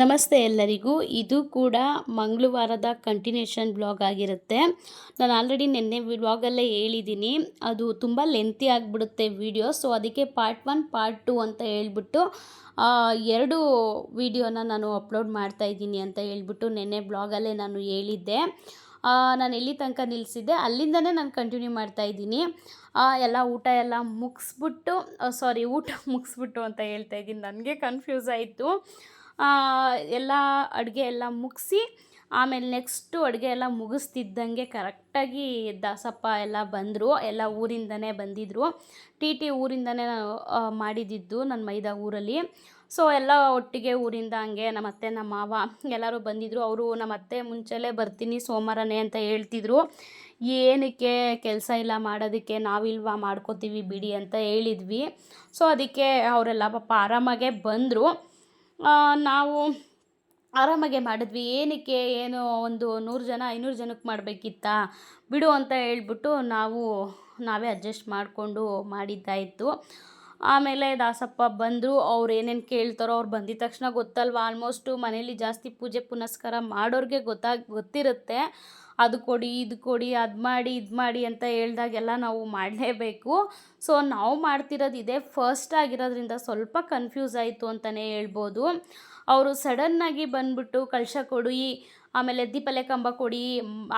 ನಮಸ್ತೆ ಎಲ್ಲರಿಗೂ. ಇದು ಕೂಡ ಮಂಗಳವಾರದ ಕಂಟಿನ್ಯೂಷನ್ ಬ್ಲಾಗ್ ಆಗಿರುತ್ತೆ. ನಾನು ಆಲ್ರೆಡಿ ನಿನ್ನೆ ವ್ಲಾಗಲ್ಲೇ ಹೇಳಿದ್ದೀನಿ. ಅದು ತುಂಬ ಲೆಂತಿ ಆಗಿಬಿಡುತ್ತೆ ವಿಡಿಯೋ ಸೊ ಅದಕ್ಕೆ ಪಾರ್ಟ್ ಒನ್ ಪಾರ್ಟ್ ಟು ಅಂತ ಹೇಳ್ಬಿಟ್ಟು ಎರಡು ವಿಡಿಯೋನ ನಾನು ಅಪ್ಲೋಡ್ ಮಾಡ್ತಾ ಇದ್ದೀನಿ ಅಂತ ಹೇಳ್ಬಿಟ್ಟು ನಿನ್ನೆ ಬ್ಲಾಗಲ್ಲೇ ನಾನು ಹೇಳಿದ್ದೆ. ನಾನು ಎಲ್ಲಿ ತನಕ ನಿಲ್ಲಿಸಿದ್ದೆ ಅಲ್ಲಿಂದನೇ ನಾನು ಕಂಟಿನ್ಯೂ ಮಾಡ್ತಾ ಇದ್ದೀನಿ. ಎಲ್ಲ ಊಟ ಎಲ್ಲ ಮುಗಿಸ್ಬಿಟ್ಟು ಸಾರಿ ಊಟ ಮುಗಿಸ್ಬಿಟ್ಟು ಅಂತ ಹೇಳ್ತಾ ಇದ್ದೀನಿ. ನನಗೆ ಕನ್ಫ್ಯೂಸ್ ಆಯಿತು. ಎಲ್ಲ ಅಡುಗೆ ಎಲ್ಲ ಮುಗಿಸಿ, ಆಮೇಲೆ ನೆಕ್ಸ್ಟು ಅಡುಗೆ ಎಲ್ಲ ಮುಗಿಸ್ತಿದ್ದಂಗೆ ಕರೆಕ್ಟಾಗಿ ದಾಸಪ್ಪ ಎಲ್ಲ ಬಂದರು, ಎಲ್ಲ ಊರಿಂದನೇ ಬಂದಿದ್ದರು ಟಿ ಟಿ ಊರಿಂದನೇ ನಾನು ಮಾಡಿದ್ದಿದ್ದು ನನ್ನ ಮೈದಾ ಊರಲ್ಲಿ. ಸೊ ಎಲ್ಲ ಒಟ್ಟಿಗೆ ಊರಿಂದ ಹಂಗೆ ನಮ್ಮ ಅತ್ತೆ, ನಮ್ಮ ಮಾವ ಎಲ್ಲರೂ ಬಂದಿದ್ದರು ಅವರು ನಮ್ಮ ಅತ್ತೆ ಮುಂಚೆಲೇ ಬರ್ತೀನಿ ಸೋಮವಾರನೇ ಅಂತ ಹೇಳ್ತಿದ್ರು. ಏನಕ್ಕೆ ಕೆಲಸ ಇಲ್ಲ ಮಾಡೋದಕ್ಕೆ ನಾವಿಲ್ವಾ ಮಾಡ್ಕೋತೀವಿ ಬಿಡಿ ಅಂತ ಹೇಳಿದ್ವಿ. ಸೊ ಅದಕ್ಕೆ ಅವರೆಲ್ಲ ಪಾಪ ಆರಾಮಾಗೆ ಬಂದರು. ನಾವು ಆರಾಮಾಗೆ ಮಾಡಿದ್ವಿ. ಏನಕ್ಕೆ ಏನು ಒಂದು ನೂರು ಜನ, ಐನೂರು ಜನಕ್ಕೆ ಮಾಡಬೇಕಿತ್ತಾ? ಬಿಡು ಅಂತ ಹೇಳ್ಬಿಟ್ಟು ನಾವು, ನಾವೇ ಅಡ್ಜಸ್ಟ್ ಮಾಡಿಕೊಂಡು ಮಾಡಿದ್ದಾಯಿತು ಆಮೇಲೆ ದಾಸಪ್ಪ ಬಂದರು. ಅವ್ರು ಏನೇನು ಕೇಳ್ತಾರೋ ಅವ್ರು ಬಂದಿದ ತಕ್ಷಣ ಗೊತ್ತಲ್ವ? ಆಲ್ಮೋಸ್ಟು ಮನೇಲಿ ಜಾಸ್ತಿ ಪೂಜೆ ಪುನಸ್ಕಾರ ಮಾಡೋರಿಗೆ ಗೊತ್ತಾಗಿ, ಗೊತ್ತಿರುತ್ತೆ. ಅದು ಕೊಡಿ, ಇದು ಕೊಡಿ, ಅದು ಮಾಡಿ, ಇದು ಮಾಡಿ ಅಂತ ಹೇಳ್ದಾಗೆಲ್ಲ ನಾವು ಮಾಡಲೇಬೇಕು. ಸೊ ನಾವು ಮಾಡ್ತಿರೋದು ಇದೇ ಫಸ್ಟ್ ಆಗಿರೋದ್ರಿಂದ ಸ್ವಲ್ಪ ಕನ್ಫ್ಯೂಸ್ ಆಯಿತು ಅಂತಲೇ ಹೇಳ್ಬೋದು. ಅವರು ಸಡನ್ನಾಗಿ ಬಂದ್ಬಿಟ್ಟು ಕಳಶ ಕೊಡಿ, ಆಮೇಲೆ ದೀಪಲೆ ಕಂಬ ಕೊಡಿ,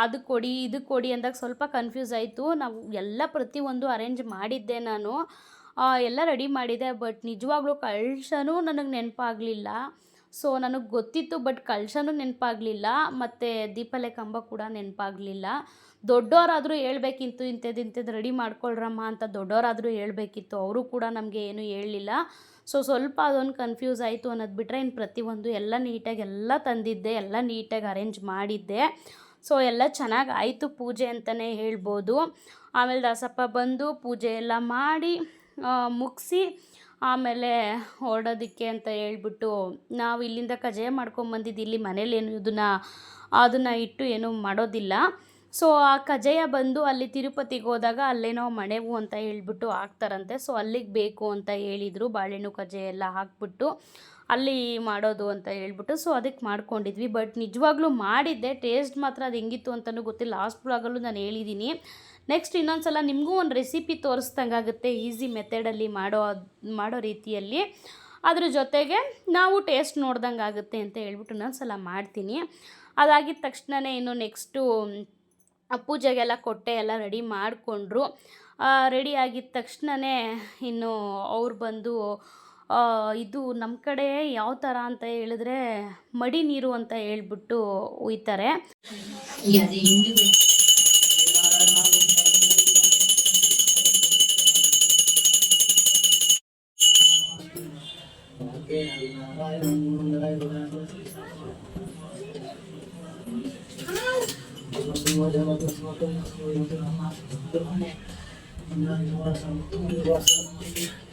ಅದು ಕೊಡಿ, ಇದು ಕೊಡಿ ಅಂದಾಗ ಸ್ವಲ್ಪ ಕನ್ಫ್ಯೂಸ್ ಆಯಿತು. ನಾವು ಎಲ್ಲ ಪ್ರತಿಯೊಂದು ಅರೇಂಜ್ ಮಾಡಿದ್ದೆ ನಾನು. ಎಲ್ಲ ರೆಡಿ ಮಾಡಿದೆ ಬಟ್ ನಿಜವಾಗ್ಲೂ ಕಳಶನೂ ನನಗೆ ನೆನಪಾಗಲಿಲ್ಲ. ಸೊ ನನಗೆ ಗೊತ್ತಿತ್ತು, ಬಟ್ ಕಳಶನೂ ನೆನಪಾಗಲಿಲ್ಲ, ಮತ್ತು ದೀಪಲೆ ಕಂಬ ಕೂಡ ನೆನಪಾಗಲಿಲ್ಲ. ದೊಡ್ಡವರಾದರೂ ಹೇಳಬೇಕಿತ್ತು ಇಂಥದ್ದು ಇಂಥದ್ದು ರೆಡಿ ಮಾಡ್ಕೊಳ್ರಮ್ಮ ಅಂತ ದೊಡ್ಡವರಾದರೂ ಹೇಳಬೇಕಿತ್ತು. ಅವರು ಕೂಡ ನಮಗೆ ಏನು ಹೇಳಲಿಲ್ಲ. ಸೊ ಸ್ವಲ್ಪ ಅದೊಂದು ಕನ್ಫ್ಯೂಸ್ ಆಯಿತು ಅನ್ನೋದು ಬಿಟ್ಟರೆ ಇನ್ನು ಪ್ರತಿಯೊಂದು ಎಲ್ಲ ನೀಟಾಗಿ ಎಲ್ಲ ತಂದಿದ್ದೆ, ಎಲ್ಲ ನೀಟಾಗಿ ಅರೇಂಜ್ ಮಾಡಿದ್ದೆ. ಸೊ ಎಲ್ಲ ಚೆನ್ನಾಗಿ ಆಯಿತು ಪೂಜೆ ಅಂತಲೇ ಹೇಳ್ಬೋದು. ಆಮೇಲೆ ದಾಸಪ್ಪ ಬಂದು ಪೂಜೆ ಎಲ್ಲ ಮಾಡಿ ಮುಗಿಸಿ ಆಮೇಲೆ ಹೊರಡೋದಕ್ಕೆ ಅಂತ ಹೇಳ್ಬಿಟ್ಟು ನಾವು ಇಲ್ಲಿಂದ ಕಜಾಯ ಮಾಡ್ಕೊಂಬಂದಿದ್ದು ಇಲ್ಲಿ ಮನೇಲಿ ಏನು ಇದನ್ನು ಅದನ್ನು ಇಟ್ಟು ಏನೂ ಮಾಡೋದಿಲ್ಲ. ಸೊ ಆ ಕಜಯ ಬಂದು ಅಲ್ಲಿ ತಿರುಪತಿಗೆ ಹೋದಾಗ ಅಲ್ಲೇನೋ ಮಣೆವು ಅಂತ ಹೇಳ್ಬಿಟ್ಟು ಹಾಕ್ತಾರಂತೆ. ಸೊ ಅಲ್ಲಿಗೆ ಬೇಕು ಅಂತ ಹೇಳಿದರು. ಬಾಳೆಹಣ್ಣು ಕಜಾಯ ಎಲ್ಲ ಹಾಕ್ಬಿಟ್ಟು ಅಲ್ಲಿ ಮಾಡೋದು ಅಂತ ಹೇಳ್ಬಿಟ್ಟು ಸೊ ಅದಕ್ಕೆ ಮಾಡ್ಕೊಂಡಿದ್ವಿ. ಬಟ್ ನಿಜವಾಗ್ಲೂ ಮಾಡಿದ್ದೆ. ಟೇಸ್ಟ್ ಮಾತ್ರ ಅದು ಹೆಂಗಿತ್ತು ಅಂತಲೂ ಗೊತ್ತಿಲ್ಲ. ಲಾಸ್ಟ್ ಬ್ಲಾಗಲ್ಲೂ ನಾನು ಹೇಳಿದ್ದೀನಿ ನೆಕ್ಸ್ಟ್ ಇನ್ನೊಂದು ಸಲ ನಿಮಗೂ ಒಂದು ರೆಸಿಪಿ ತೋರಿಸ್ದಂಗಾಗುತ್ತೆ. ಈಸಿ ಮೆಥಡಲ್ಲಿ ಮಾಡೋ ಮಾಡೋ ರೀತಿಯಲ್ಲಿ. ಅದ್ರ ಜೊತೆಗೆ ನಾವು ಟೇಸ್ಟ್ ನೋಡ್ದಂಗೆ ಆಗುತ್ತೆ ಅಂತ ಹೇಳ್ಬಿಟ್ಟು ಇನ್ನೊಂದು ಸಲ ಮಾಡ್ತೀನಿ. ಅದಾಗಿದ ತಕ್ಷಣವೇ ಇನ್ನು ನೆಕ್ಸ್ಟು ಪೂಜೆಗೆಲ್ಲ ಕೊಟ್ಟೆ ಎಲ್ಲ ರೆಡಿ ಮಾಡಿಕೊಂಡ್ರು. ರೆಡಿ ಆಗಿದ ತಕ್ಷಣವೇ ಇನ್ನು ಅವ್ರು ಬಂದು ಇದು ನಮ್ಮ ಕಡೆ ಯಾವ ಥರ ಅಂತ ಹೇಳಿದ್ರೆ ಮಡಿ ನೀರು ಅಂತ ಹೇಳ್ಬಿಟ್ಟು ಒಯ್ತಾರೆ Allahu Akbar.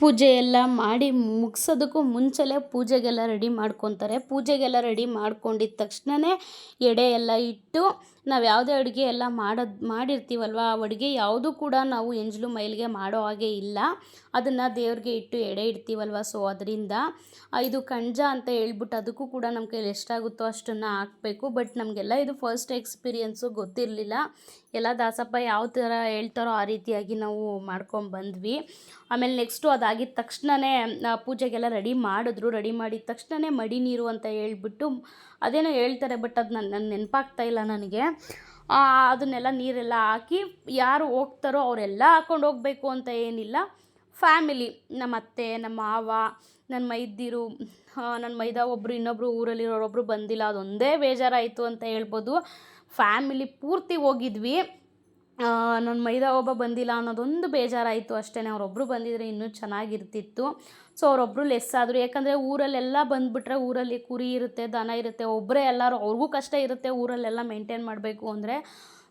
ಪೂಜೆ ಎಲ್ಲ ಮಾಡಿ ಮುಗಿಸೋದಕ್ಕೂ ಮುಂಚೆಲೇ ಪೂಜೆಗೆಲ್ಲ ರೆಡಿ ಮಾಡ್ಕೊತಾರೆ. ಪೂಜೆಗೆಲ್ಲ ರೆಡಿ ಮಾಡ್ಕೊಂಡಿದ್ದ ತಕ್ಷಣವೇ ಎಡೆ ಎಲ್ಲ ಇಟ್ಟು ನಾವು ಯಾವುದೇ ಅಡುಗೆ ಎಲ್ಲ ಮಾಡೋದು, ಮಾಡಿರ್ತೀವಲ್ವ, ಆ ಅಡುಗೆ ಯಾವುದೂ ಕೂಡ ನಾವು ಎಂಜಲು ಮೈಲಿಗೆ ಮಾಡೋ ಹಾಗೆ ಇಲ್ಲ. ಅದನ್ನು ದೇವ್ರಿಗೆ ಇಟ್ಟು ಎಡೆ ಇಡ್ತೀವಲ್ವ, ಸೊ ಅದರಿಂದ. ಇದು ಕಂಜ ಅಂತ ಹೇಳ್ಬಿಟ್ಟು ಅದಕ್ಕೂ ಕೂಡ ನಮ್ಮ ಕೈಲಿ ಎಷ್ಟಾಗುತ್ತೋ ಅಷ್ಟನ್ನು ಹಾಕಬೇಕು. ಬಟ್ ನಮಗೆಲ್ಲ ಇದು ಫಸ್ಟ್ ಎಕ್ಸ್ಪೀರಿಯೆನ್ಸು ಗೊತ್ತಿರಲಿಲ್ಲ. ಎಲ್ಲ ದಾಸಪ್ಪ ಯಾವ ಥರ ಹೇಳ್ತಾರೋ ಆ ರೀತಿಯಾಗಿ ನಾವು ಮಾಡ್ಕೊಂಡು ಬಂದ್ವಿ. ಆಮೇಲೆ ನೆಕ್ಸ್ಟು ಅದಾಗಿದ ತಕ್ಷಣವೇ ಪೂಜೆಗೆಲ್ಲ ರೆಡಿ ಮಾಡಿದ್ರು. ರೆಡಿ ಮಾಡಿದ ತಕ್ಷಣವೇ ಮಡಿ ನೀರು ಅಂತ ಹೇಳ್ಬಿಟ್ಟು, ಅದೇನೋ ಹೇಳ್ತಾರೆ ಬಟ್ ಅದು ನನ್ನ ನೆನಪಾಗ್ತಾ ಇಲ್ಲ ನನಗೆ. ಅದನ್ನೆಲ್ಲ ನೀರೆಲ್ಲ ಹಾಕಿ ಯಾರು ಹೋಗ್ತಾರೋ ಅವರೆಲ್ಲ ಹಾಕೊಂಡು ಹೋಗಬೇಕು ಅಂತ ಏನಿಲ್ಲ. ಫ್ಯಾಮಿಲಿ, ನಮ್ಮ ಅತ್ತೆ, ನಮ್ಮ ಮಾವ, ನನ್ನ ಮೈದಿರು ನನ್ನ ಮೈದ ಒಬ್ಬರು ಇನ್ನೊಬ್ಬರು ಊರಲ್ಲಿರೋರೊಬ್ಬರು ಬಂದಿಲ್ಲ, ಅದೊಂದೇ ಬೇಜಾರಾಯಿತು ಅಂತ ಹೇಳ್ಬೋದು. ಫ್ಯಾಮಿಲಿ ಪೂರ್ತಿ ಹೋಗಿದ್ವಿ. ನನ್ನ ಮೈದಾ ಒಬ್ಬ ಬಂದಿಲ್ಲ ಅನ್ನೋದೊಂದು ಬೇಜಾರಾಯಿತು ಅಷ್ಟೇ ಅವರೊಬ್ಬರು ಬಂದಿದ್ರೆ ಇನ್ನೂ ಚೆನ್ನಾಗಿರ್ತಿತ್ತು. ಸೊ ಅವರೊಬ್ಬರು ಲೆಸ್ ಆದರು. ಯಾಕಂದರೆ ಊರಲ್ಲೆಲ್ಲ ಬಂದುಬಿಟ್ರೆ ಊರಲ್ಲಿ ಕುರಿ ಇರುತ್ತೆ, ದನ ಇರುತ್ತೆ. ಒಬ್ಬರೇ ಎಲ್ಲರೂ, ಅವ್ರಿಗೂ ಕಷ್ಟ ಇರುತ್ತೆ ಊರಲ್ಲೆಲ್ಲ ಮೇಂಟೈನ್ ಮಾಡಬೇಕು ಅಂದರೆ.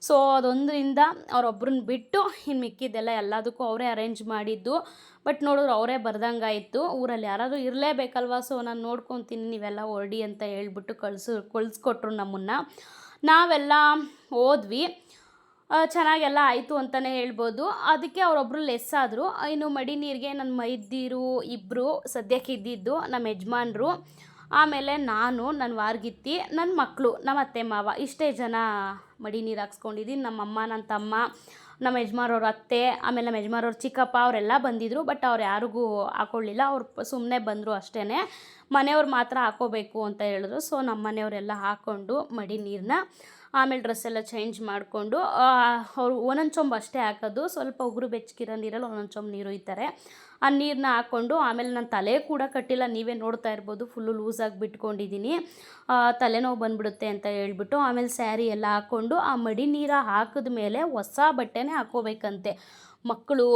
ಸೊ ಅದೊಂದರಿಂದ ಅವರೊಬ್ಬರನ್ನ ಬಿಟ್ಟು ಇನ್ನು ಮಿಕ್ಕಿದ್ದೆಲ್ಲ ಎಲ್ಲದಕ್ಕೂ ಅವರೇ ಅರೇಂಜ್ ಮಾಡಿದ್ದು. ಬಟ್ ನೋಡಿದ್ರು ಅವರೇ ಬರ್ದಂಗಾಯಿತು. ಊರಲ್ಲಿ ಯಾರಾದರೂ ಇರಲೇಬೇಕಲ್ವಾ? ಸೊ ನಾನು ನೋಡ್ಕೊತೀನಿ, ನೀವೆಲ್ಲ ಹೊರಡಿ ಅಂತ ಹೇಳ್ಬಿಟ್ಟು ಕಳ್ಸು, ಕಳಿಸ್ಕೊಟ್ರು ನಮ್ಮನ್ನು. ನಾವೆಲ್ಲ ಹೋದ್ವಿ. ಚೆನ್ನಾಗೆಲ್ಲ ಆಯಿತು ಅಂತಲೇ ಹೇಳ್ಬೋದು. ಅದಕ್ಕೆ ಅವರೊಬ್ಬರು ಲೆಸ್ ಆದರು. ಇನ್ನು ಮಡಿ ನೀರಿಗೆ ನನ್ನ ಮೈದಿರು ಇಬ್ಬರು ಸದ್ಯಕ್ಕೆ ಇದ್ದಿದ್ದು ನಮ್ಮ ಯಜಮಾನ್ರು. ಆಮೇಲೆ ನಾನು ನನ್ನ ವಾರ್ಗಿತ್ತಿ ನನ್ನ ಮಕ್ಕಳು ನಮ್ಮ ಅತ್ತೆ ಮಾವ, ಇಷ್ಟೇ ಜನ ಮಡಿ ನೀರು ಹಾಕ್ಸ್ಕೊಂಡಿದ್ದೀನಿ ನಮ್ಮಮ್ಮ ನನ್ನ ತಮ್ಮ ನಮ್ಮ ಯಜಮಾನವ್ರ ಅತ್ತೆ, ಆಮೇಲೆ ನಮ್ಮ ಯಜಮಾನವ್ರ ಚಿಕ್ಕಪ್ಪ ಅವರೆಲ್ಲ ಬಂದಿದ್ದರು ಬಟ್ ಅವ್ರು ಯಾರಿಗೂ ಹಾಕೊಳ್ಳಿಲ್ಲ ಅವ್ರು ಸುಮ್ಮನೆ ಬಂದರು ಅಷ್ಟೇ ಮನೆಯವ್ರು ಮಾತ್ರ ಹಾಕೋಬೇಕು ಅಂತ ಹೇಳಿದ್ರು. ಸೊ ನಮ್ಮ ಮನೆಯವರೆಲ್ಲ ಹಾಕ್ಕೊಂಡು ಮಡಿ ನೀರನ್ನ ಆಮೇಲೆ ಡ್ರೆಸ್ ಎಲ್ಲ ಚೇಂಜ್ ಮಾಡಿಕೊಂಡು ಅವರು ಒಂದೊಂದು ಚೊಂಬು ಅಷ್ಟೇ ಹಾಕೋದು. ಸ್ವಲ್ಪ ಉಗುರು ಬೆಚ್ಚಗಿರೋ ನೀರಲ್ಲಿ ಒಂದೊಂದು ಚೊಂಬು ನೀರು ಒಯ್ತಾರೆ ಆ ನೀರನ್ನ ಹಾಕ್ಕೊಂಡು ಆಮೇಲೆ ನಾನು ತಲೆ ಕೂಡ ಕಟ್ಟಿಲ್ಲ. ನೀವೇ ನೋಡ್ತಾ ಇರ್ಬೋದು ಫುಲ್ಲು ಲೂಸಾಗಿ ಬಿಟ್ಕೊಂಡಿದ್ದೀನಿ ತಲೆನೋವು ಬಂದುಬಿಡುತ್ತೆ ಅಂತ ಹೇಳ್ಬಿಟ್ಟು ಆಮೇಲೆ ಸ್ಯಾರಿ ಎಲ್ಲ ಹಾಕ್ಕೊಂಡು ಆ ಮಡಿ ನೀರ ಹಾಕಿದ ಮೇಲೆ ಹೊಸ ಬಟ್ಟೆನೇ ಹಾಕೋಬೇಕಂತೆ. ಮಕ್ಕಳು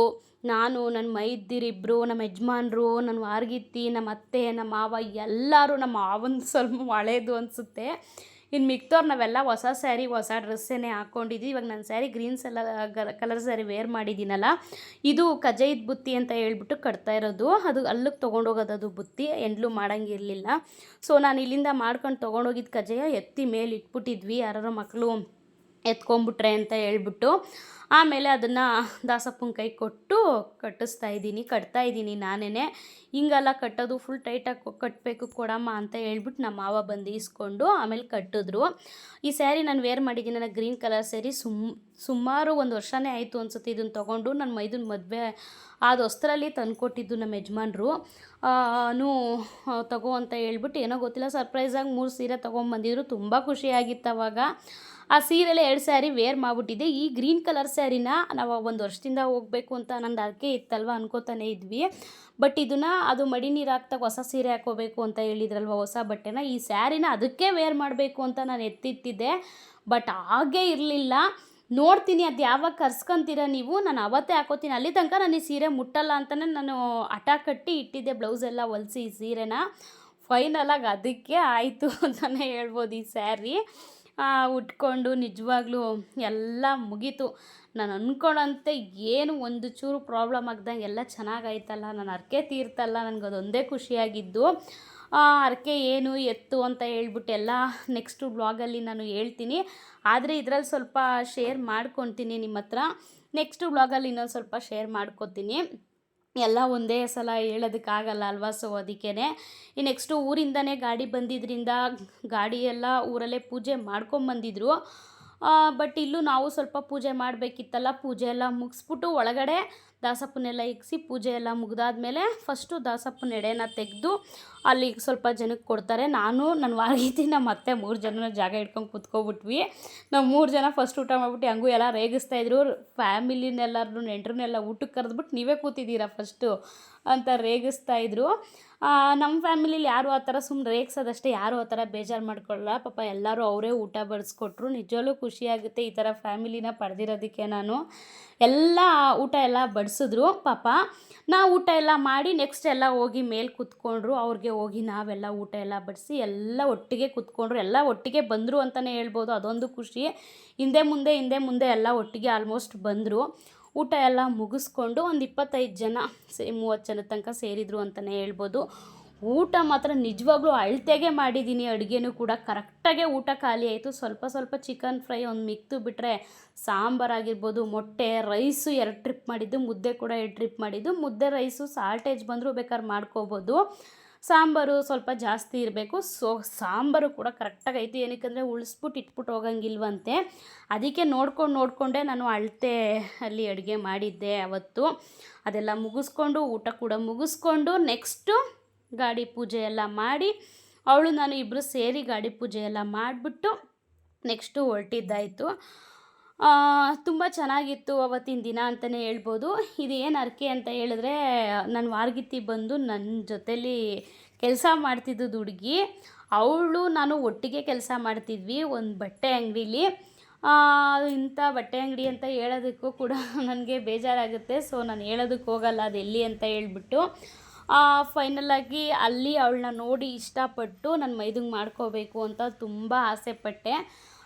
ನಾನು ನನ್ನ ಮೈದಿರಿಬ್ಬರು ನಮ್ಮ ಯಜಮಾನ್ರು ನನ್ನ ವಾರ್ಗಿತ್ತಿ ನಮ್ಮ ಅತ್ತೆ ನಮ್ಮ ಮಾವ, ಎಲ್ಲರೂ ನಮ್ಮ ಮಾವನ ಸ್ವಲ್ಪ ಹಳೇದು ಅನಿಸುತ್ತೆ. ಇನ್ನು ಮಿಕ್ತವ್ರು ನಾವೆಲ್ಲ ಹೊಸ ಸ್ಯಾರಿ, ಹೊಸ ಡ್ರೆಸ್ಸೇ ಹಾಕ್ಕೊಂಡಿದ್ವಿ. ಇವಾಗ ನನ್ನ ಸ್ಯಾರಿ ಗ್ರೀನ್ಸ್ ಎಲ್ಲ ಕಲರ್ ಸ್ಯಾರಿ ವೇರ್ ಮಾಡಿದ್ದೀನಲ್ಲ ಇದು ಕಜೈದ್ ಬುತ್ತಿ ಅಂತ ಹೇಳ್ಬಿಟ್ಟು ಕಟ್ತಾ ಇರೋದು. ಅದು ಅಲ್ಲಿಗೆ ತೊಗೊಂಡೋಗೋದು ಅದು ಬುತ್ತಿ, ಎಂಡ್ಲು ಮಾಡೋಂಗಿರಲಿಲ್ಲ ಸೊ ನಾನು ಇಲ್ಲಿಂದ ಮಾಡ್ಕೊಂಡು ತೊಗೊಂಡೋಗಿದ್ದು ಕಜಾಯ ಎತ್ತಿ ಮೇಲೆ ಇಟ್ಬಿಟ್ಟಿದ್ವಿ. ಯಾರೋ ಮಕ್ಕಳು ಎತ್ಕೊಂಬಿಟ್ರೆ ಅಂತ ಹೇಳ್ಬಿಟ್ಟು ಆಮೇಲೆ ಅದನ್ನು ದಾಸಪ್ಪನ ಕೈ ಕೊಟ್ಟು ಕಟ್ಟಿಸ್ತಾ ಇದ್ದೀನಿ, ಕಟ್ತಾ ಇದ್ದೀನಿ ನಾನೇ ಹಿಂಗಲ್ಲ ಕಟ್ಟೋದು ಫುಲ್ ಟೈಟಾಗಿ ಕಟ್ಟಬೇಕು ಕೊಡಮ್ಮ ಅಂತ ಹೇಳ್ಬಿಟ್ಟು ನಮ್ಮ ಮಾವ ಬಂದು ಇಸ್ಕೊಂಡು ಆಮೇಲೆ ಕಟ್ಟಿದ್ರು. ಈ ಸ್ಯಾರಿ ನಾನು ವೇರ್ ಮಾಡಿದ್ದೀನಿ ನನ್ನ ಗ್ರೀನ್ ಕಲರ್ ಸ್ಯಾರಿ ಸುಮ್, ಸುಮಾರು ಒಂದು ವರ್ಷನೇ ಆಯಿತು ಅನ್ಸುತ್ತೆ ಇದನ್ನು ತೊಗೊಂಡು. ನನ್ನ ಮೈದನ ಮದುವೆ ಆದ ಹೊಸ್ತ್ರಲ್ಲಿ ತಂದುಕೊಟ್ಟಿದ್ದು ನಮ್ಮ ಯಜಮಾನ್ರು. ನೂ ತಗೋ ಅಂತ ಹೇಳ್ಬಿಟ್ಟು ಏನೋ ಗೊತ್ತಿಲ್ಲ ಸರ್ಪ್ರೈಸಾಗಿ ಮೂರು ಸೀರೆ ತೊಗೊಂಬಂದಿದ್ರು, ತುಂಬ ಖುಷಿಯಾಗಿತ್ತು ಅವಾಗ. ಆ ಸೀರೆಲ್ಲ ಎರಡು ಸ್ಯಾರಿ ವೇರ್ ಮಾಡಿಬಿಟ್ಟಿದ್ದೆ. ಈ ಗ್ರೀನ್ ಕಲರ್ ಸ್ಯಾರಿನ ನಾವು ಒಂದು ವರ್ಷದಿಂದ ಹೋಗಬೇಕು ಅಂತ ನಂದು ಅದಕ್ಕೆ ಇತ್ತಲ್ವ ಅನ್ಕೋತಾನೆ ಇದ್ವಿ. ಬಟ್ ಇದನ್ನು ಅದು ಮಡಿ ನೀರು ಹಾಕ್ದಾಗ ಹೊಸ ಸೀರೆ ಹಾಕೋಬೇಕು ಅಂತ ಹೇಳಿದ್ರಲ್ವ ಹೊಸ ಬಟ್ಟೆನ. ಈ ಸ್ಯಾರಿನ ಅದಕ್ಕೆ ವೇರ್ ಮಾಡಬೇಕು ಅಂತ ನಾನು ಎತ್ತಿಟ್ಟಿದ್ದೆ. ಬಟ್ ಹಾಗೇ ಇರಲಿಲ್ಲ. ನೋಡ್ತೀನಿ ಅದು ಯಾವಾಗ ಕರ್ಸ್ಕೊಂತೀರ ನೀವು? ನಾನು ಅವತ್ತೇ ಹಾಕೋತೀನಿ. ಅಲ್ಲಿ ತನಕ ನಾನು ಈ ಸೀರೆ ಮುಟ್ಟಲ್ಲ ಅಂತಲೇ ನಾನು ಹಠ ಕಟ್ಟಿ ಇಟ್ಟಿದ್ದೆ ಬ್ಲೌಸ್ ಎಲ್ಲ ಹೊಲಿಸಿ ಈ ಸೀರೆನ. ಫೈನಲಾಗಿ ಅದಕ್ಕೆ ಆಯಿತು ಅಂತಲೇ ಹೇಳ್ಬೋದು ಈ ಸ್ಯಾರಿ. ಉಟ್ಕೊಂಡು ನಿಜವಾಗ್ಲೂ ಎಲ್ಲ ಮುಗೀತು. ನಾನು ಅಂದ್ಕೊಂಡಂತೆ ಏನು ಒಂದು ಚೂರು ಪ್ರಾಬ್ಲಮ್ ಆಗ್ದಂಗೆ ಎಲ್ಲ ಚೆನ್ನಾಗಾಯ್ತಲ್ಲ, ನಾನು ಅರ್ಕೆ ತೀರ್ತಲ್ಲ, ನನಗೆ ಅದೊಂದೇ ಖುಷಿಯಾಗಿದ್ದು. ಅರ್ಕೆ ಏನು ಎತ್ತು ಅಂತ ಹೇಳ್ಬಿಟ್ಟು ಎಲ್ಲ ನೆಕ್ಸ್ಟು ಬ್ಲಾಗಲ್ಲಿ ನಾನು ಹೇಳ್ತೀನಿ. ಆದರೆ ಇದರಲ್ಲಿ ಸ್ವಲ್ಪ ಶೇರ್ ಮಾಡ್ಕೊತೀನಿ ನಿಮ್ಮ ಹತ್ರ ನೆಕ್ಸ್ಟು ಬ್ಲಾಗಲ್ಲಿ ಇನ್ನೊಂದು ಸ್ವಲ್ಪ ಶೇರ್ ಮಾಡ್ಕೊತೀನಿ. ಎಲ್ಲ ಒಂದೇ ಸಲ ಹೇಳೋದಕ್ಕಾಗಲ್ಲ ಅಲ್ವಾ ಸೊ ಅದಕ್ಕೇ ಈ ನೆಕ್ಸ್ಟು ಊರಿಂದನೇ ಗಾಡಿ ಬಂದಿದ್ದರಿಂದ ಗಾಡಿ ಎಲ್ಲ ಊರಲ್ಲೇ ಪೂಜೆ ಮಾಡ್ಕೊಂಬಂದಿದ್ರು ಬಟ್ ಇಲ್ಲೂ ನಾವು ಸ್ವಲ್ಪ ಪೂಜೆ ಮಾಡಬೇಕಿತ್ತಲ್ಲ, ಪೂಜೆ ಎಲ್ಲ ಮುಗಿಸ್ಬಿಟ್ಟು ಒಳಗಡೆ ದಾಸಪ್ಪನೆಲ್ಲ ಇಕ್ಸಿ ಪೂಜೆ ಎಲ್ಲ ಮುಗಿದಾದ್ಮೇಲೆ ಫಸ್ಟು ದಾಸಪ್ಪನ ಎಡೆನ ತೆಗೆದು ಅಲ್ಲಿ ಸ್ವಲ್ಪ ಜನಕ್ಕೆ ಕೊಡ್ತಾರೆ. ನಾನು ನನ್ನ ವಾರಗೀತಿ ನಮ್ಮ ಅತ್ತೆ ಮೂರು ಜನ ಜಾಗ ಇಟ್ಕೊಂಡು ಕೂತ್ಕೊಬಿಟ್ವಿ. ನಾವು ಮೂರು ಜನ ಫಸ್ಟ್ ಊಟ ಮಾಡ್ಬಿಟ್ಟು ಹಂಗೂ ಎಲ್ಲ ರೇಗಿಸ್ತಾ ಇದ್ರು. ಫ್ಯಾಮಿಲಿನೆಲ್ಲರೂ ನೆಂಟ್ರನ್ನೆಲ್ಲ ಊಟಕ್ಕೆ ಕರೆದ್ಬಿಟ್ಟು ನೀವೇ ಕೂತಿದ್ದೀರಾ ಫಸ್ಟು ಅಂತ ರೇಗಿಸ್ತಾ ಇದ್ರು. ನಮ್ಮ ಫ್ಯಾಮಿಲಿಲಿ ಯಾರು ಆ ಥರ ಸುಮ್ಮನೆ ರೇಗಿಸೋದಷ್ಟೇ, ಯಾರು ಆ ಥರ ಬೇಜಾರು ಮಾಡ್ಕೊಳ್ಳಲ್ಲ ಪಾಪ ಎಲ್ಲರೂ ಅವರೇ ಊಟ ಬಡಿಸ್ಕೊಟ್ರು. ನಿಜವಲ್ಲೂ ಖುಷಿಯಾಗುತ್ತೆ ಈ ಥರ ಫ್ಯಾಮಿಲಿನ ಪಡೆದಿರೋದಕ್ಕೆ ನಾನು. ಎಲ್ಲ ಊಟ ಎಲ್ಲ ಬಡಿಸಿದ್ರು. ಪಾಪ, ನಾವು ಊಟ ಎಲ್ಲ ಮಾಡಿ ನೆಕ್ಸ್ಟ್ ಎಲ್ಲ ಹೋಗಿ ಮೇಲೆ ಕೂತ್ಕೊಂಡ್ರು. ಅವ್ರಿಗೆ ಹೋಗಿ ನಾವೆಲ್ಲ ಊಟ ಎಲ್ಲ ಬಡಿಸಿ ಎಲ್ಲ ಒಟ್ಟಿಗೆ ಕೂತ್ಕೊಂಡ್ರು, ಎಲ್ಲ ಒಟ್ಟಿಗೆ ಬಂದರು ಅಂತಲೇ ಹೇಳ್ಬೋದು. ಅದೊಂದು ಖುಷಿ. ಹಿಂದೆ ಮುಂದೆ ಹಿಂದೆ ಮುಂದೆ ಎಲ್ಲ ಒಟ್ಟಿಗೆ ಆಲ್ಮೋಸ್ಟ್ ಬಂದರು. ಊಟ ಎಲ್ಲ ಮುಗಿಸ್ಕೊಂಡು ಒಂದು ಇಪ್ಪತ್ತೈದು ಜನ ಸೇ ಮೂವತ್ತು ಜನ ತನಕ ಸೇರಿದರು ಅಂತಲೇ ಹೇಳ್ಬೋದು. ಊಟ ಮಾತ್ರ ನಿಜವಾಗ್ಲೂ ಅಳತೆಗೆ ಮಾಡಿದ್ದೀನಿ ಅಡುಗೆನೂ ಕೂಡ ಕರೆಕ್ಟಾಗೆ ಊಟ ಖಾಲಿ ಆಯಿತು. ಸ್ವಲ್ಪ ಸ್ವಲ್ಪ ಚಿಕನ್ ಫ್ರೈ ಒಂದು ಮಿಕ್ತು ಬಿಟ್ಟರೆ ಸಾಂಬಾರಾಗಿರ್ಬೋದು ಮೊಟ್ಟೆ ರೈಸು ಎರಡು ಟ್ರಿಪ್ ಮಾಡಿದ್ದು, ಮುದ್ದೆ ಕೂಡ ಎರಡು ಟ್ರಿಪ್ ಮಾಡಿದ್ದು. ಮುದ್ದೆ ರೈಸು ಸಾಲ್ಟೇಜ್ ಬಂದರೂ ಬೇಕಾದ್ರೆ ಮಾಡ್ಕೋಬೋದು. ಸಾಂಬಾರು ಸ್ವಲ್ಪ ಜಾಸ್ತಿ ಇರಬೇಕು. ಸೊ, ಸಾಂಬಾರು ಕೂಡ ಕರೆಕ್ಟಾಗಿ ಐತಿ. ಏನಕ್ಕೆ ಉಳಿಸ್ಬಿಟ್ಟು ಇಟ್ಬಿಟ್ಟು ಹೋಗಂಗಿಲ್ವಂತೆ. ಅದಕ್ಕೆ ನೋಡ್ಕೊಂಡು ನೋಡಿಕೊಂಡೆ ನಾನು ಅಳತೆ ಅಲ್ಲಿ ಅಡುಗೆ ಮಾಡಿದ್ದೆ ಅವತ್ತು. ಅದೆಲ್ಲ ಮುಗಿಸ್ಕೊಂಡು, ಊಟ ಕೂಡ ಮುಗಿಸ್ಕೊಂಡು ನೆಕ್ಸ್ಟು ಗಾಡಿ ಪೂಜೆ ಎಲ್ಲ ಮಾಡಿ, ಅವಳು ನಾನು ಇಬ್ಬರು ಸೇರಿ ಗಾಡಿ ಪೂಜೆ ಎಲ್ಲ ಮಾಡಿಬಿಟ್ಟು ನೆಕ್ಸ್ಟು ಹೊರಟಿದ್ದಾಯಿತು. ತುಂಬ ಚೆನ್ನಾಗಿತ್ತು ಅವತ್ತಿನ ದಿನ ಅಂತಲೇ ಹೇಳ್ಬೋದು. ಇದು ಏನು ಹರಕೆ ಅಂತ ಹೇಳಿದ್ರೆ ನನ್ನ ವಾರ್ಗಿತ್ತಿ ಬಂದು ನನ್ನ ಜೊತೇಲಿ ಕೆಲಸ ಮಾಡ್ತಿದ್ದದ್ದು ಹುಡುಗಿ. ಅವಳು ನಾನು ಒಟ್ಟಿಗೆ ಕೆಲಸ ಮಾಡ್ತಿದ್ವಿ, ಒಂದು ಬಟ್ಟೆ ಅಂಗಡೀಲಿ. ಇಂಥ ಬಟ್ಟೆ ಅಂಗಡಿ ಅಂತ ಹೇಳೋದಕ್ಕೂ ಕೂಡ ನನಗೆ ಬೇಜಾರಾಗುತ್ತೆ. ಸೊ, ನಾನು ಹೇಳೋದಕ್ಕೆ ಹೋಗಲ್ಲ, ಅದು ಎಲ್ಲಿ ಅಂತ ಹೇಳ್ಬಿಟ್ಟು. ಫೈನಲಾಗಿ ಅಲ್ಲಿ ಅವಳನ್ನ ನೋಡಿ ಇಷ್ಟಪಟ್ಟು ನನ್ನ ಮೈದಂಗೆ ಮಾಡ್ಕೋಬೇಕು ಅಂತ ತುಂಬ ಆಸೆಪಟ್ಟೆ.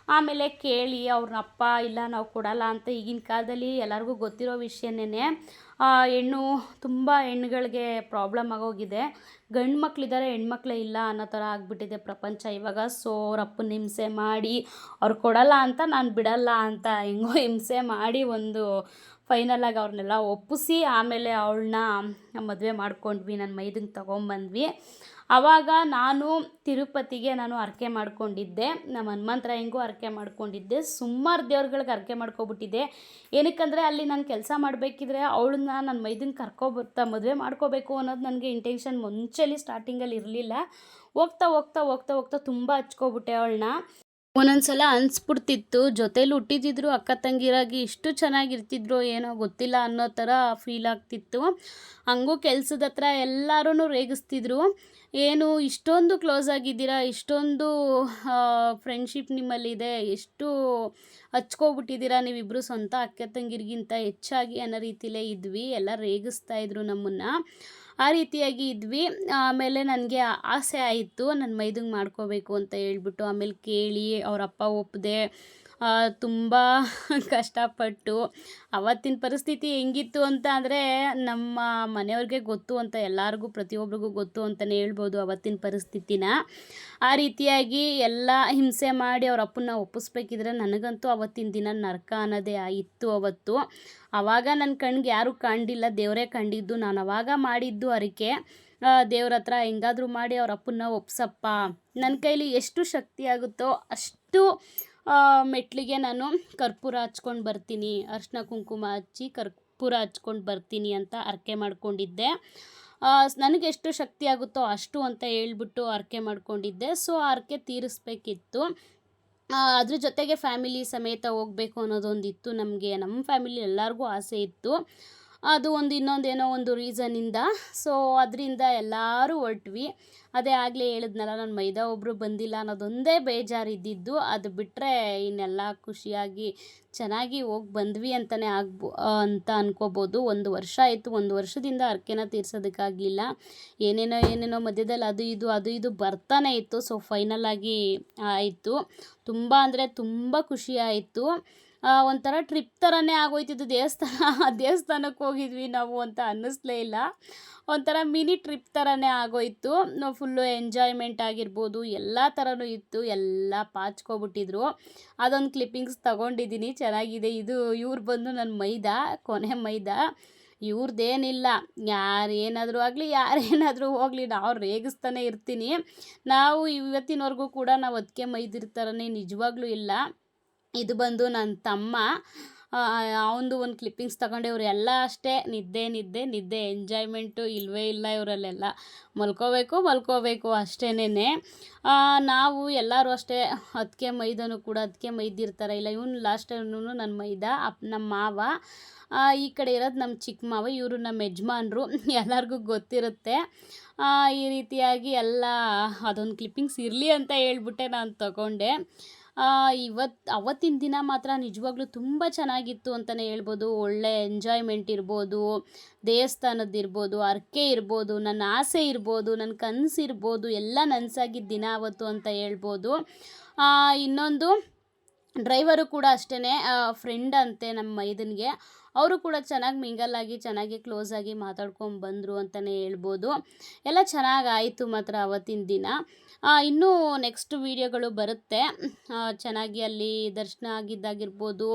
ಆಮೇಲೆ ಕೇಳಿ ಅವ್ರನ್ನ ಅಪ್ಪ, ಇಲ್ಲ, ನಾವು ಕೊಡಲ್ಲ ಅಂತ ಈಗಿನ ಕಾಲದಲ್ಲಿ ಎಲ್ಲರಿಗೂ ಗೊತ್ತಿರೋ ವಿಷಯನೇ ಹೆಣ್ಣು ತುಂಬ ಹೆಣ್ಣುಗಳಿಗೆ ಪ್ರಾಬ್ಲಮ್ ಆಗೋಗಿದೆ. ಗಂಡು ಮಕ್ಕಳಿದ್ದಾರೆ ಹೆಣ್ಮಕ್ಳೇ ಇಲ್ಲ ಅನ್ನೋ ಥರ ಆಗಿಬಿಟ್ಟಿದೆ ಪ್ರಪಂಚ ಇವಾಗ. ಸೊ, ಅವ್ರ ಹಿಂಸೆ ಮಾಡಿ ಅವ್ರು ಕೊಡಲ್ಲ ಅಂತ ನಾನು ಬಿಡಲ್ಲ ಅಂತ ಹೆಂಗೋ ಹಿಂಸೆ ಮಾಡಿ ಒಂದು ಫೈನಲಾಗಿ ಅವ್ರನ್ನೆಲ್ಲ ಒಪ್ಪಿಸಿ ಆಮೇಲೆ ಅವಳನ್ನ ಮದುವೆ ಮಾಡ್ಕೊಂಡ್ವಿ. ನನ್ನ ಮೈದಂಗೆ ತೊಗೊಂಬಂದ್ವಿ. ಆವಾಗ ನಾನು ತಿರುಪತಿಗೆ ನಾನು ಹರಕೆ ಮಾಡ್ಕೊಂಡಿದ್ದೆ. ನಮ್ಮ ಹನುಮಂತರಾಯಂಗೂ ಹರಕೆ ಮಾಡ್ಕೊಂಡಿದ್ದೆ. ಸುಮಾರು ದೇವ್ರುಗಳ್ಗೆ ಹರಕೆ ಮಾಡ್ಕೊಬಿಟ್ಟಿದ್ದೆ. ಏನಕ್ಕಂದರೆ ಅಲ್ಲಿ ನಾನು ಕೆಲಸ ಮಾಡಬೇಕಿದ್ರೆ ಅವಳನ್ನ ನನ್ನ ಮೈದನ್ ಕರ್ಕೊಬರ್ತಾ ಮದುವೆ ಮಾಡ್ಕೋಬೇಕು ಅನ್ನೋದು ನನಗೆ ಇಂಟೆನ್ಷನ್ ಮುಂಚೆಲಿ ಸ್ಟಾರ್ಟಿಂಗಲ್ಲಿ ಇರಲಿಲ್ಲ. ಹೋಗ್ತಾ ಹೋಗ್ತಾ ಹೋಗ್ತಾ ಹೋಗ್ತಾ ತುಂಬ ಹಚ್ಕೊಬಿಟ್ಟೆ ಅವಳನ್ನ. ಒಂದೊಂದ್ಸಲ ಅನ್ಸ್ಬಿಡ್ತಿತ್ತು. ಜೊತೇಲಿ ಹುಟ್ಟಿದಿದ್ರು ಅಕ್ಕ ತಂಗಿರಾಗಿ ಇಷ್ಟು ಚೆನ್ನಾಗಿರ್ತಿದ್ರು ಏನೋ ಗೊತ್ತಿಲ್ಲ ಅನ್ನೋ ಥರ ಫೀಲ್ ಆಗ್ತಿತ್ತು. ಹಂಗೂ ಕೆಲ್ಸದ ಹತ್ರ ಎಲ್ಲರೂ ರೇಗಿಸ್ತಿದ್ರು. ಏನು ಇಷ್ಟೊಂದು ಕ್ಲೋಸ್ ಆಗಿದ್ದೀರಾ? ಇಷ್ಟೊಂದು ಫ್ರೆಂಡ್ಶಿಪ್ ನಿಮ್ಮಲ್ಲಿದೆ. ಎಷ್ಟು ಹಚ್ಕೋಬಿಟ್ಟಿದ್ದೀರಾ? ನೀವಿಬ್ಬರು ಸ್ವಂತ ಅಕ್ಕ ತಂಗಿರಿಗಿಂತ ಹೆಚ್ಚಾಗಿ ಅನ್ನೋ ರೀತಿಲೇ ಇದ್ವಿ. ಎಲ್ಲ ರೇಗಿಸ್ತಾ ಇದ್ರು ನಮ್ಮನ್ನು. ಆ ರೀತಿಯಾಗಿ ಇದ್ವಿ. ಆಮೇಲೆ ನನಗೆ ಆಸೆ ಆಯಿತು. ನನ್ನ ಮೈದಂಗೆ ಮಾಡ್ಕೋಬೇಕು ಅಂತ ಹೇಳ್ಬಿಟ್ಟು ಆಮೇಲೆ ಕೇಳಿ ಅವರಪ್ಪ ಅಪ್ಪ ಒಪ್ಪದೆ ತುಂಬ ಕಷ್ಟಪಟ್ಟು ಅವತ್ತಿನ ಪರಿಸ್ಥಿತಿ ಹೆಂಗಿತ್ತು ಅಂತ ಅಂದರೆ ನಮ್ಮ ಮನೆಯವ್ರಿಗೆ ಗೊತ್ತು ಅಂತ ಎಲ್ಲರಿಗೂ ಪ್ರತಿಯೊಬ್ಬರಿಗೂ ಗೊತ್ತು ಅಂತಲೇ ಹೇಳ್ಬೋದು ಅವತ್ತಿನ ಪರಿಸ್ಥಿತಿನ. ಆ ರೀತಿಯಾಗಿ ಎಲ್ಲ ಹಿಂಸೆ ಮಾಡಿ ಅವ್ರ ಅಪ್ಪನ್ನ ಒಪ್ಪಿಸ್ಬೇಕಿದ್ರೆ ನನಗಂತೂ ಅವತ್ತಿನ ದಿನ ನರಕ ಅನ್ನೋದೇ ಇತ್ತು ಅವತ್ತು. ಆವಾಗ ನನ್ನ ಕಣ್ಗೆ ಯಾರೂ ಕಂಡಿಲ್ಲ ದೇವರೇ ಕಂಡಿದ್ದು. ನಾನು ಅವಾಗ ಮಾಡಿದ್ದು ಅರಿಕೆ. ದೇವ್ರ ಹತ್ರ ಹೆಂಗಾದರೂ ಮಾಡಿ ಅವ್ರ ಅಪ್ಪನ್ನ ಒಪ್ಸಪ್ಪ. ನನ್ನ ಕೈಲಿ ಎಷ್ಟು ಶಕ್ತಿ ಆಗುತ್ತೋ ಅಷ್ಟು ಮೆಟ್ಲಿಗೆ ನಾನು ಕರ್ಪೂರ ಹಚ್ಕೊಂಡು ಬರ್ತೀನಿ. ಅರ್ಶಿನ ಕುಂಕುಮ ಹಚ್ಚಿ ಕರ್ಪೂರ ಹಚ್ಕೊಂಡು ಬರ್ತೀನಿ ಅಂತ ಹರಕೆ ಮಾಡ್ಕೊಂಡಿದ್ದೆ. ನನಗೆ ಎಷ್ಟು ಶಕ್ತಿ ಆಗುತ್ತೋ ಅಷ್ಟು ಅಂತ ಹೇಳ್ಬಿಟ್ಟು ಹರಕೆ ಮಾಡ್ಕೊಂಡಿದ್ದೆ. ಸೊ ಹರಕೆ ತೀರಿಸ್ಬೇಕಿತ್ತು. ಅದ್ರ ಜೊತೆಗೆ ಫ್ಯಾಮಿಲಿ ಸಮೇತ ಹೋಗಬೇಕು ಅನ್ನೋದೊಂದಿತ್ತು ನಮಗೆ. ನಮ್ಮ ಫ್ಯಾಮಿಲಿ ಎಲ್ಲರಿಗೂ ಆಸೆ ಇತ್ತು. ಅದು ಒಂದು ಇನ್ನೊಂದೇನೋ ಒಂದು ರೀಸನಿಂದ ಸೊ ಅದರಿಂದ ಎಲ್ಲರೂ ಹೊರಟ್ವಿ. ಅದೇ ಆಗಲೇ ಹೇಳಿದ್ನಲ್ಲ ನನ್ನ ಮೈದಾ ಒಬ್ಬರು ಬಂದಿಲ್ಲ ಅನ್ನೋದೊಂದೇ ಬೇಜಾರು ಇದ್ದಿದ್ದು ಅದು ಬಿಟ್ಟರೆ ಇನ್ನೆಲ್ಲ ಖುಷಿಯಾಗಿ ಚೆನ್ನಾಗಿ ಹೋಗಿ ಬಂದ್ವಿ ಅಂತಲೇ ಆಗ್ಬೋ, ಅಂತ ಅನ್ಕೋಬೋದು. ಒಂದು ವರ್ಷ ಆಯಿತು, ಒಂದು ವರ್ಷದಿಂದ ಹರ್ಕೆನ ತೀರ್ಸೋದಕ್ಕಾಗಲಿಲ್ಲ. ಏನೇನೋ ಏನೇನೋ ಮಧ್ಯದಲ್ಲಿ ಅದು ಇದು ಅದು ಇದು ಬರ್ತಾನೆ ಇತ್ತು. ಸೊ ಫೈನಲ್ ಆಗಿ ಆಯಿತು. ತುಂಬ ಅಂದರೆ ತುಂಬ ಖುಷಿ ಆಯಿತು. ಒಂಥರ ಟ್ರಿಪ್ ಥರನೇ ಆಗೋಯ್ತಿದ್ದು ದೇವಸ್ಥಾನ, ದೇವಸ್ಥಾನಕ್ಕೆ ಹೋಗಿದ್ವಿ ನಾವು ಅಂತ ಅನ್ನಿಸ್ಲೇ ಇಲ್ಲ. ಒಂಥರ ಮಿನಿ ಟ್ರಿಪ್ ಥರನೇ ಆಗೋಯ್ತು. ಫುಲ್ಲು ಎಂಜಾಯ್ಮೆಂಟ್ ಆಗಿರ್ಬೋದು, ಎಲ್ಲ ಥರನೂ ಇತ್ತು. ಎಲ್ಲ ಪಾಚ್ಕೊಬಿಟ್ಟಿದ್ರು. ಅದೊಂದು ಕ್ಲಿಪ್ಪಿಂಗ್ಸ್ ತಗೊಂಡಿದ್ದೀನಿ. ಚೆನ್ನಾಗಿದೆ. ಇದು ಇವ್ರು ಬಂದು ನನ್ನ ಮೈದಾ, ಕೊನೆ ಮೈದಾ. ಇವ್ರದ್ದೇನಿಲ್ಲ ಯಾರು ಏನಾದರೂ ಆಗಲಿ, ಯಾರೇನಾದರೂ ಹೋಗಲಿ, ನಾವು ರೇಗಿಸ್ತಾನೆ ಇರ್ತೀನಿ. ನಾವು ಇವತ್ತಿನವರೆಗೂ ಕೂಡ ನಾವು ಅದಕ್ಕೆ ಮೈದಿರ್ತಾರನೇ ನಿಜವಾಗ್ಲೂ ಇಲ್ಲ. ಇದು ಬಂದು ನನ್ನ ತಮ್ಮ ಅವನದು ಒಂದು ಕ್ಲಿಪ್ಪಿಂಗ್ಸ್ ತಗೊಂಡೆ. ಇವರೆಲ್ಲ ಅಷ್ಟೇ, ನಿದ್ದೆ ನಿದ್ದೆ ನಿದ್ದೆ. ಎಂಜಾಯ್ಮೆಂಟು ಇಲ್ಲವೇ ಇಲ್ಲ ಇವರಲ್ಲೆಲ್ಲ. ಮಲ್ಕೋಬೇಕು ಮಲ್ಕೋಬೇಕು ಅಷ್ಟೇನೇ ನಾವು ಎಲ್ಲರೂ ಅಷ್ಟೇ ಅದಕ್ಕೆ ಮೈದನು ಕೂಡ ಅದಕ್ಕೆ ಮೈದಿರ್ತಾರೆ ಇಲ್ಲ, ಇವನು ಲಾಸ್ಟ್ ಟೈಮ್ನು ನನ್ನ ಮೈದ, ಅಪ್ ನಮ್ಮ ಮಾವ. ಈ ಕಡೆ ಇರೋದು ನಮ್ಮ ಚಿಕ್ಕ ಮಾವ, ಇವರು ನಮ್ಮ ಯಜಮಾನ್ರು. ಎಲ್ಲರಿಗೂ ಗೊತ್ತಿರುತ್ತೆ. ಈ ರೀತಿಯಾಗಿ ಎಲ್ಲ ಅದೊಂದು ಕ್ಲಿಪ್ಪಿಂಗ್ಸ್ ಇರಲಿ ಅಂತ ಹೇಳ್ಬಿಟ್ಟೆ ನಾನು ತಗೊಂಡೆ. ಇವತ್ತು ಅವತ್ತಿನ ದಿನ ಮಾತ್ರ ನಿಜವಾಗ್ಲೂ ತುಂಬ ಚೆನ್ನಾಗಿತ್ತು ಅಂತಲೇ ಹೇಳ್ಬೋದು. ಒಳ್ಳೆ ಎಂಜಾಯ್ಮೆಂಟ್ ಇರ್ಬೋದು, ದೇವಸ್ಥಾನದ್ದಿರ್ಬೋದು, ಹರ್ಕೆ ಇರ್ಬೋದು, ನನ್ನ ಆಸೆ ಇರ್ಬೋದು, ನನ್ನ ಕನಸಿರ್ಬೋದು, ಎಲ್ಲ ನನಸಾಗಿದ್ದ ದಿನ ಅವತ್ತು ಅಂತ ಹೇಳ್ಬೋದು. ಇನ್ನೊಂದು ಡ್ರೈವರು ಕೂಡ ಅಷ್ಟೇ ಫ್ರೆಂಡ್ ಅಂತೆ ನಮ್ಮ ಮೈದನಿಗೆ. ಅವರು ಕೂಡ ಚೆನ್ನಾಗಿ ಮಿಂಗಲ್ ಆಗಿ, ಚೆನ್ನಾಗಿ ಕ್ಲೋಸ್ ಆಗಿ ಮಾತಾಡ್ಕೊಂಡು ಬಂದರು ಅಂತಲೇ ಹೇಳ್ಬೋದು. ಎಲ್ಲ ಚೆನ್ನಾಗಿ ಆಯಿತು ಮಾತ್ರ ಅವತ್ತಿನ ದಿನ. ಇನ್ನೂ ನೆಕ್ಸ್ಟ್ ವೀಡಿಯೋಗಳು ಬರುತ್ತೆ. ಚೆನ್ನಾಗಿ ಅಲ್ಲಿ ದರ್ಶನ ಆಗಿದ್ದಾಗಿರ್ಬೋದು.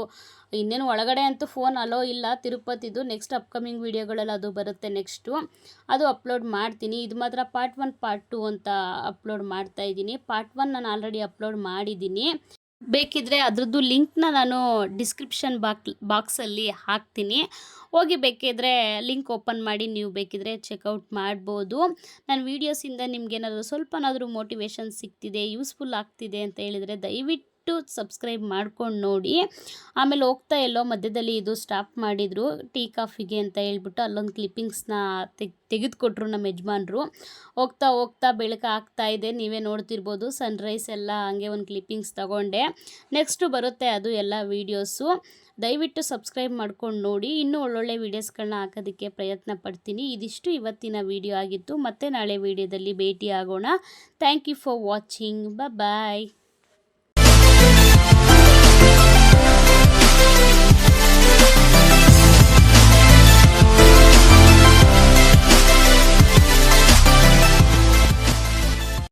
ಇನ್ನೇನು ಒಳಗಡೆ ಅಂತೂ ಫೋನ್ ಅಲೋ ಇಲ್ಲ. ತಿರುಪತಿದು ನೆಕ್ಸ್ಟ್ ಅಪ್ಕಮಿಂಗ್ ವೀಡಿಯೋಗಳಲ್ಲಿ ಅದು ಬರುತ್ತೆ ನೆಕ್ಸ್ಟು ಅದು ಅಪ್ಲೋಡ್ ಮಾಡ್ತೀನಿ. ಇದು ಮಾತ್ರ ಪಾರ್ಟ್ ಒನ್ ಪಾರ್ಟ್ ಟು ಅಂತ ಅಪ್ಲೋಡ್ ಮಾಡ್ತಾ ಇದ್ದೀನಿ. ಪಾರ್ಟ್ ಒನ್ ನಾನು ಆಲ್ರೆಡಿ ಅಪ್ಲೋಡ್ ಮಾಡಿದ್ದೀನಿ. ಬೇಕಿದ್ರೆ ಅದರದ್ದು ಲಿಂಕ್ನ ನಾನು ಡಿಸ್ಕ್ರಿಪ್ಷನ್ ಬಾಕ್, ಬಾಕ್ಸಲ್ಲಿ ಹಾಕ್ತೀನಿ. ಹೋಗಿ ಬೇಕಿದ್ರೆ ಲಿಂಕ್ ಓಪನ್ ಮಾಡಿ ನೀವು ಬೇಕಿದ್ರೆ ಚೆಕ್ಔಟ್ ಮಾಡ್ಬೋದು. ನನ್ನ ವೀಡಿಯೋಸಿಂದ ನಿಮ್ಗೇನಾದರೂ ಸ್ವಲ್ಪನಾದರೂ ಮೋಟಿವೇಶನ್ ಸಿಗ್ತಿದೆ, ಯೂಸ್ಫುಲ್ ಆಗ್ತಿದೆ ಅಂತ ಹೇಳಿದರೆ ದಯವಿಟ್ಟು ಸಬ್ಸ್ಕ್ರೈಬ್ ಮಾಡ್ಕೊಂಡು ನೋಡಿ. ಆಮೇಲೆ ಹೋಗ್ತಾ ಎಲ್ಲೋ ಮಧ್ಯದಲ್ಲಿ ಇದು ಸ್ಟಾಪ್ ಮಾಡಿದರು. ಟೀ, ಕಾಫಿಗೆ ಅಂತ ಹೇಳ್ಬಿಟ್ಟು ಅಲ್ಲೊಂದು ಕ್ಲಿಪ್ಪಿಂಗ್ಸ್ನ ತೆಗ್, ತೆಗೆದುಕೊಟ್ರು ನಮ್ಮ ಯಜಮಾನ್ರು. ಹೋಗ್ತಾ ಹೋಗ್ತಾ ಬೆಳಕು ಆಗ್ತಾ ಇದೆ. ನೀವೇ ನೋಡ್ತಿರ್ಬೋದು ಸನ್ರೈಸ್ ಎಲ್ಲ ಹಾಗೆ ಒಂದು ಕ್ಲಿಪ್ಪಿಂಗ್ಸ್ ತಗೊಂಡೆ. ನೆಕ್ಸ್ಟು ಬರುತ್ತೆ ಅದು ಎಲ್ಲ ವೀಡಿಯೋಸು ದಯವಿಟ್ಟು ಸಬ್ಸ್ಕ್ರೈಬ್ ಮಾಡ್ಕೊಂಡು ನೋಡಿ. ಇನ್ನೂ ಒಳ್ಳೊಳ್ಳೆ ವೀಡಿಯೋಸ್ಗಳನ್ನ ಹಾಕೋದಕ್ಕೆ ಪ್ರಯತ್ನ ಪಡ್ತೀನಿ. ಇದಿಷ್ಟು ಇವತ್ತಿನ ವೀಡಿಯೋ ಆಗಿತ್ತು. ಮತ್ತೆ ನಾಳೆ ವೀಡಿಯೋದಲ್ಲಿ ಭೇಟಿ ಆಗೋಣ thank you for watching bye